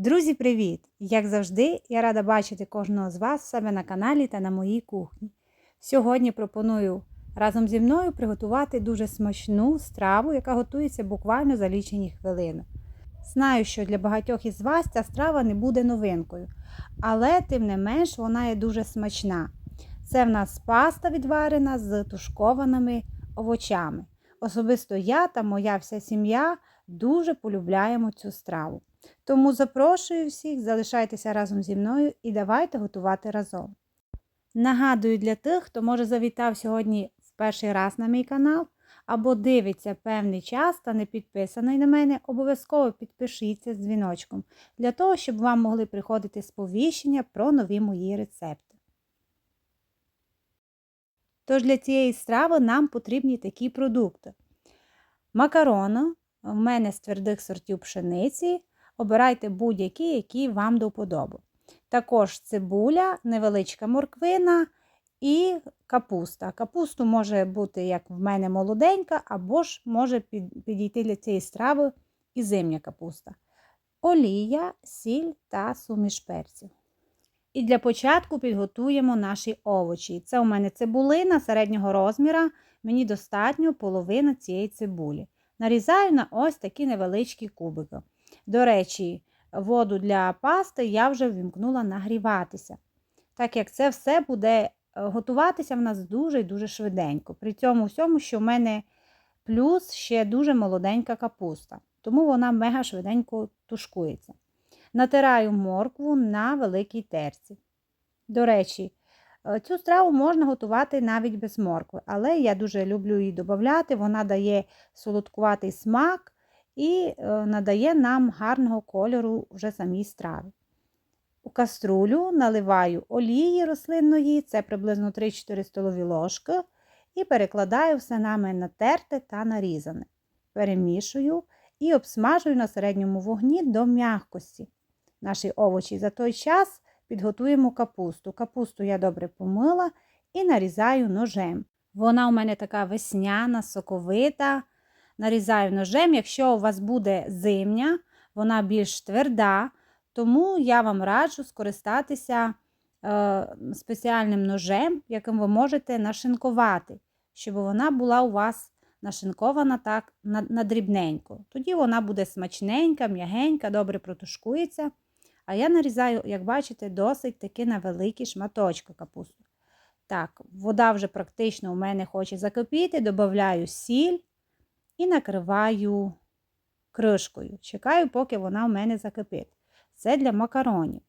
Друзі, привіт! Як завжди, я рада бачити кожного з вас себе на каналі та на моїй кухні. Сьогодні пропоную разом зі мною приготувати дуже смачну страву, яка готується буквально за лічені хвилини. Знаю, що для багатьох із вас ця страва не буде новинкою, але тим не менш вона є дуже смачна. Це в нас паста відварена з тушкованими овочами. Особисто я та моя вся сім'я дуже полюбляємо цю страву. Тому запрошую всіх, залишайтеся разом зі мною і давайте готувати разом. Нагадую для тих, хто може завітав сьогодні в перший раз на мій канал, або дивиться певний час та не підписаний на мене, обов'язково підпишіться з дзвіночком, для того, щоб вам могли приходити сповіщення про нові мої рецепти. Тож для цієї страви нам потрібні такі продукти. Макарони, в мене з твердих сортів пшениці. Обирайте будь-які, які вам до вподоби. Також цибуля, невеличка морквина і капуста. Капусту може бути, як в мене, молоденька, або ж може підійти для цієї страви і зимня капуста. Олія, сіль та суміш перців. І для початку підготуємо наші овочі. Це у мене цибулина середнього розміру, мені достатньо половина цієї цибулі. Нарізаю на ось такі невеличкі кубики. До речі, воду для пасти я вже ввімкнула нагріватися. Так як це все буде е, готуватися в нас дуже і дуже швиденько. При цьому всьому, що в мене плюс ще дуже молоденька капуста, тому вона мега швиденько тушкується. Натираю моркву на великій терці. До речі, е, цю страву можна готувати навіть без моркви, але я дуже люблю її додати, вона дає солодкуватий смак і е, надає нам гарного кольору вже самій страві. У каструлю наливаю олії рослинної, це приблизно 3-4 столові ложки, і перекладаю все нами натерте та нарізане. Перемішую і обсмажую на середньому вогні до м'якості. Наші овочі за той час підготуємо капусту. Капусту я добре помила і нарізаю ножем. Вона у мене така весняна, соковита нарізаю ножем. Якщо у вас буде зимня, вона більш тверда, тому я вам раджу скористатися е, спеціальним ножем, яким ви можете нашинкувати, щоб вона була у вас нашинкована так на, на дрібненько. Тоді вона буде смачненька, м'ягенька, добре протушкується. А я нарізаю, як бачите, досить таки на великі шматочки капусту. Так, вода вже практично у мене хоче закипіти, додаю сіль і накриваю кришкою. Чекаю, поки вона в мене закипить. Це для макаронів.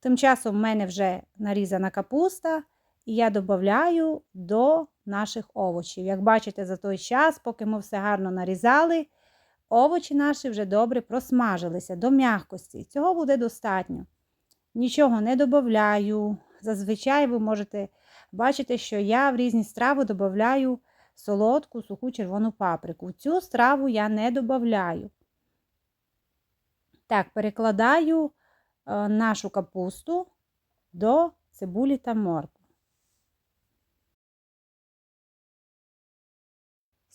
Тим часом в мене вже нарізана капуста, і я додаю до наших овочів. Як бачите, за той час, поки ми все гарно нарізали, овочі наші вже добре просмажилися до м'якості. Цього буде достатньо. Нічого не додаю. Зазвичай ви можете бачити, що я в різні страви додаю солодку суху червону паприку. Цю страву я не додаю. Так, перекладаю е, нашу капусту до цибулі та моркви.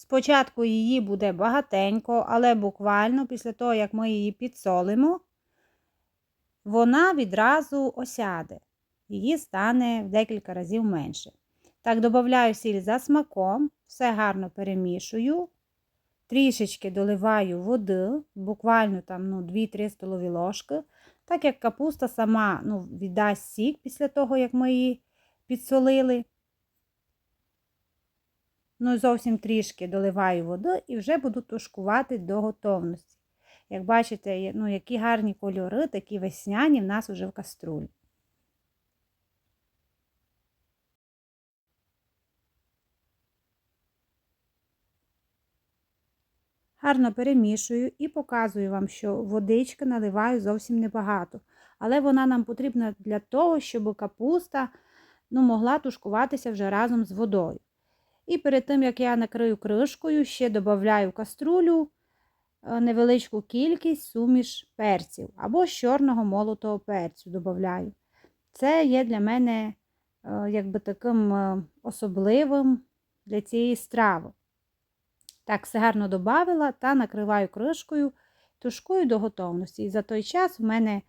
Спочатку її буде багатенько, але буквально після того, як ми її підсолимо, вона відразу осяде. Її стане в декілька разів менше. Так, додаю сіль за смаком, все гарно перемішую, трішечки доливаю води, буквально там ну, 2-3 столові ложки. Так як капуста сама ну, віддасть сік після того, як ми її підсолили. Ну, зовсім трішки доливаю воду і вже буду тушкувати до готовності. Як бачите, ну, які гарні кольори, такі весняні в нас вже в каструлі. Гарно перемішую і показую вам, що водички наливаю зовсім небагато. Але вона нам потрібна для того, щоб капуста ну, могла тушкуватися вже разом з водою. І перед тим, як я накрию кришкою, ще додаю в каструлю е, невеличку кількість суміш перців або чорного молотого перцю додаю. Це є для мене е, якби таким е, особливим для цієї страви. Так, все гарно додавила та накриваю кришкою тушкую до готовності. І за той час в мене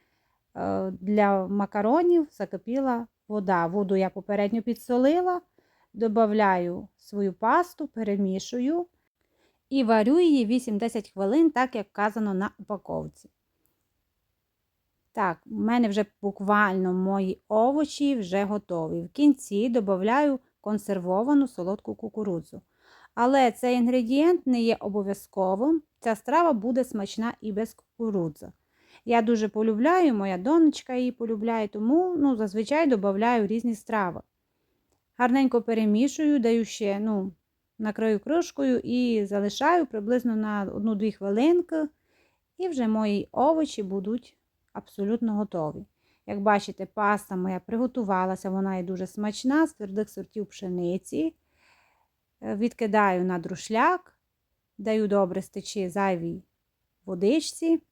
для макаронів закипіла вода. Воду я попередньо підсолила, додаю свою пасту, перемішую і варю її 8-10 хвилин, так як вказано на упаковці. Так, у мене вже буквально мої овочі вже готові. В кінці додаю консервовану солодку кукурудзу. Але цей інгредієнт не є обов'язковим. Ця страва буде смачна і без кукурудзи. Я дуже полюбляю, моя донечка її полюбляє, тому ну, зазвичай додаю різні страви. Гарненько перемішую, даю ще ну, накрию кришкою і залишаю приблизно на 1-2 хвилинки. І вже мої овочі будуть абсолютно готові. Як бачите, паста моя приготувалася, вона є дуже смачна, з твердих сортів пшениці. Е, Відкидаю на друшляк, даю добре стечі зайвій водичці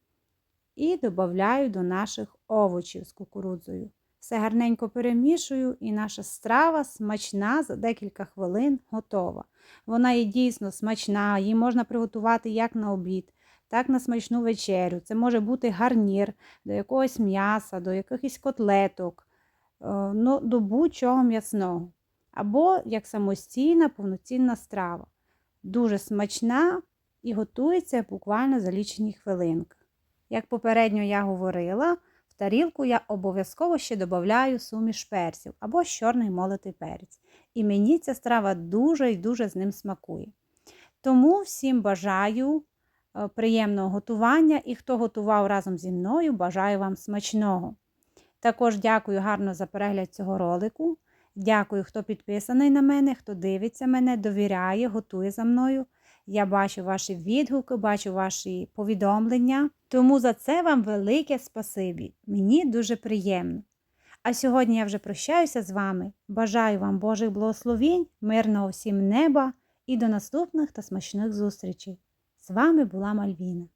і додаю до наших овочів з кукурудзою. Все гарненько перемішую, і наша страва смачна за декілька хвилин готова. Вона є дійсно смачна, її можна приготувати як на обід, так на смачну вечерю. Це може бути гарнір до якогось м'яса, до якихось котлеток, е, ну, до будь-чого м'ясного. Або як самостійна повноцінна страва. Дуже смачна і готується буквально за лічені хвилинки. Як попередньо я говорила, тарілку я обов'язково ще додаю суміш перців або чорний молотий перець. І мені ця страва дуже і дуже з ним смакує. Тому всім бажаю е, приємного готування і хто готував разом зі мною, бажаю вам смачного. Також дякую гарно за перегляд цього ролику. Дякую, хто підписаний на мене, хто дивиться мене, довіряє, готує за мною. Я бачу ваші відгуки, бачу ваші повідомлення. Тому за це вам велике спасибі. Мені дуже приємно. А сьогодні я вже прощаюся з вами. Бажаю вам Божих благословінь, мирного всім неба і до наступних та смачних зустрічей. З вами була Мальвіна.